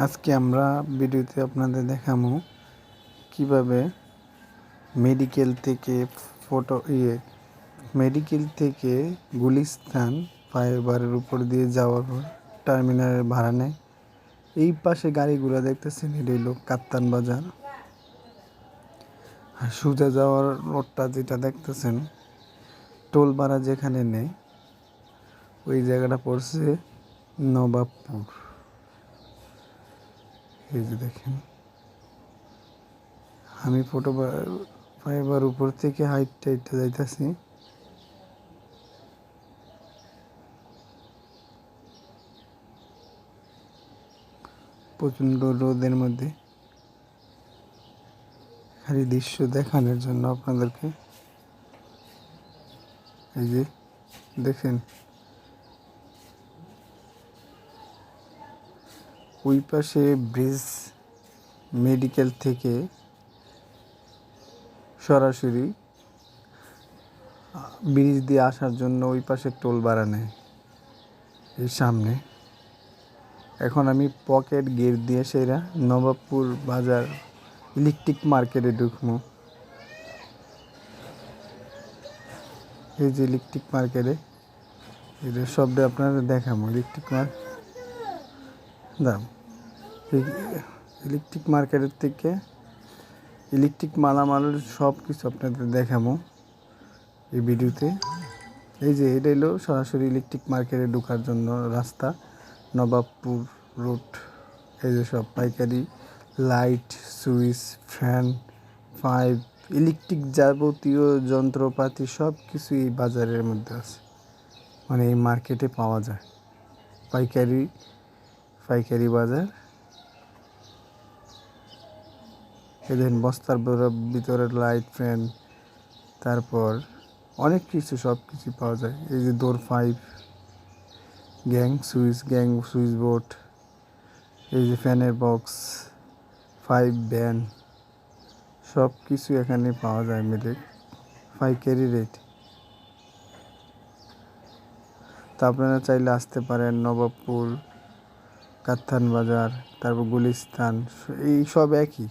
আজকে আমরা ভিডিওতে আপনাদের দেখাবো কীভাবে মেডিকেল থেকে ফটো ইয়ে মেডিকেল থেকে গুলিস্তান ফ্লাইওভারের উপর দিয়ে যাওয়ার পর টার্মিনালের ভাড়া নেয়। এই পাশে গাড়িগুলো দেখতেছেন, এটা হলো কাপ্তান বাজার। আর সোজা যাওয়ার রোডটা যেটা দেখতেছেন, টোল ভাড়া যেখানে নেই ওই জায়গাটা পড়ছে নবাবপুর। এই যে দেখেন। আমি ফটো ফাইবার উপর থেকে হাইটটা হাইটটা যাইতেছি। প্রচণ্ড রোদের মধ্যে। খালি দৃশ্য দেখানোর জন্য আপনাদেরকে। এই যে, দেখেন। ওই পাশে ব্রিজ মেডিকেল থেকে সরাসরি, ব্রিজ দিয়ে আসার জন্য ওই পাশে টোল ভাড়া নেয়, এই সামনে। এখন আমি পকেট গেট দিয়ে সেরা নবাবপুর বাজার ইলেকট্রিক মার্কেটে ঢুকবো। এই যে ইলেকট্রিক মার্কেটে, এটা সবটা আপনারা দেখাবো। ইলেকট্রিক মার্কেট দাম। ইলেকট্রিক মার্কেটের থেকে ইলেকট্রিক মালামালের সব কিছু আপনাদের দেখাবো এই ভিডিওতে। এই যে এটা হলো সরাসরি ইলেকট্রিক মার্কেটে ঢোকার জন্য রাস্তা। নবাবপুর রোড এই যে সব পাইকারি light switch fan pipe electric যাবতীয় যন্ত্রপাতি সব কিছু এই বাজারের মধ্যে আছে। মানে এই মার্কেটে পাওয়া যায়। পাইকারি পাইকারি বাজার। এদের বস্তার ভিতরে লাইট ফ্যান তারপর অনেক কিছু সব কিছু পাওয়া যায়। এই যে দোর pipe gang switch gang switchboard এই যে ফ্যানের বক্স ফাইভ ব্যান সব কিছু এখানে পাওয়া যায় মিলে। পাইকারি রেট তা আপনারা চাইলে আসতে পারেন নবাবপুর কাত্থান বাজার তারপর গুলিস্তান এই সব একই।